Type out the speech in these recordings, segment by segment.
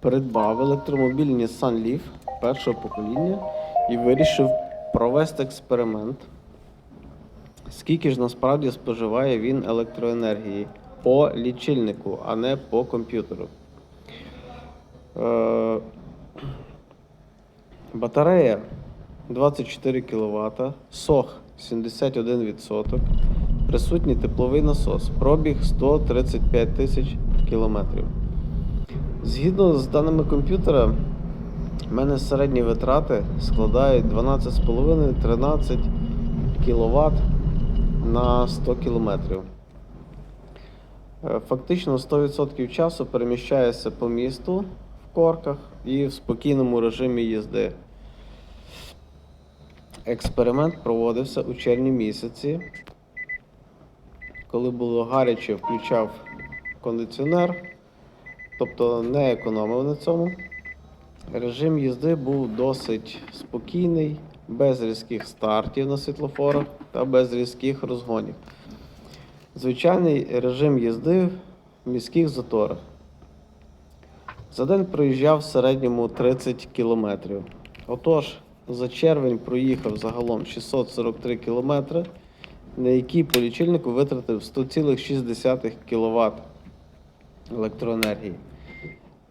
придбав електромобіль Nissan Leaf першого покоління і вирішив провести експеримент. Скільки ж насправді споживає він електроенергії по лічильнику, а не по комп'ютеру. Е, Батарея 24 кВт, сох 71%, присутній тепловий насос, пробіг 135 тисяч кілометрів. Згідно з даними комп'ютера, в мене середні витрати складають 12,5-13 кВт на 100 км. Фактично 100% часу переміщаюся по місту в корках і в спокійному режимі їзди. Експеримент проводився у червні місяці. Коли було гаряче, включав кондиціонер, тобто не економив на цьому. Режим їзди був досить спокійний, без різких стартів на світлофорах та без різких розгонів. Звичайний режим їзди в міських заторах. За день проїжджав в середньому 30 кілометрів. Отож, за червень проїхав загалом 643 кілометри, на які по лічильнику витратив 100,6 кВт електроенергії.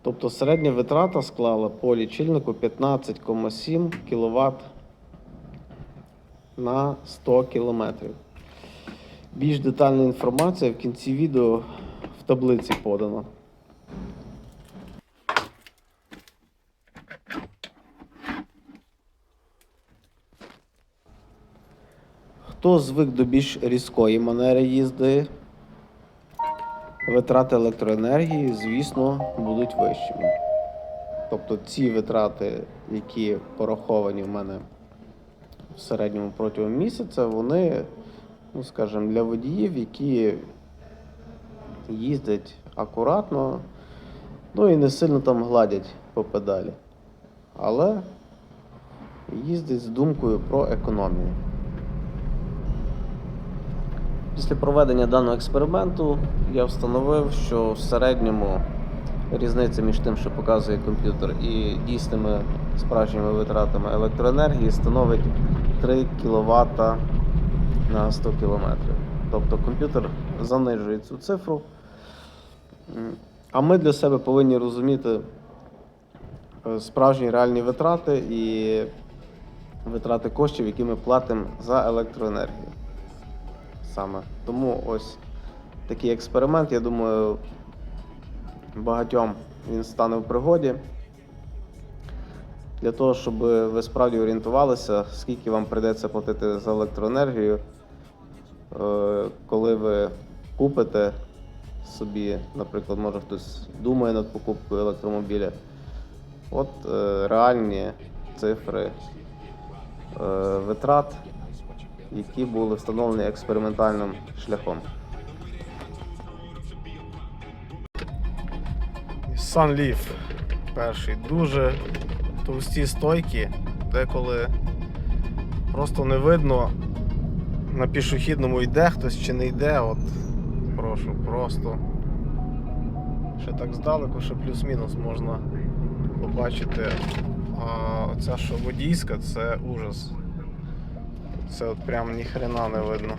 Тобто середня витрата склала по лічильнику 15,7 кВт на 100 км. Більш детальна інформація в кінці відео в таблиці подано. Хто звик до більш різкої манери їзди, витрати електроенергії, звісно, будуть вищими. Тобто ці витрати, які пораховані в мене в середньому протягом місяця, вони, ну скажімо, для водіїв, які їздять акуратно, ну і не сильно там гладять по педалі. Але їздять з думкою про економію. Після проведення даного експерименту я встановив, що в середньому різниця між тим, що показує комп'ютер, і дійсними справжніми витратами електроенергії становить 3 кВт на 100 км. Тобто комп'ютер занижує цю цифру. А ми для себе повинні розуміти е, справжні реальні витрати і витрати коштів, які ми платимо за електроенергію саме. Тому ось такий експеримент, я думаю, багатьом він стане в пригоді. Для того, щоб ви справді орієнтувалися, скільки вам прийдеться платити за електроенергію, е, коли ви купите собі, наприклад, може хтось думає над покупкою електромобіля. От е, реальні цифри е, витрат які були встановлені експериментальним шляхом. Sun Leaf перший. Дуже товсті стойки, деколи просто не видно на пішохідному йде хтось чи не йде. От прошу, просто ще так здалеку, що плюс-мінус можна побачити. А оця що водійська, це ужас. Це от прям ніхрена не видно.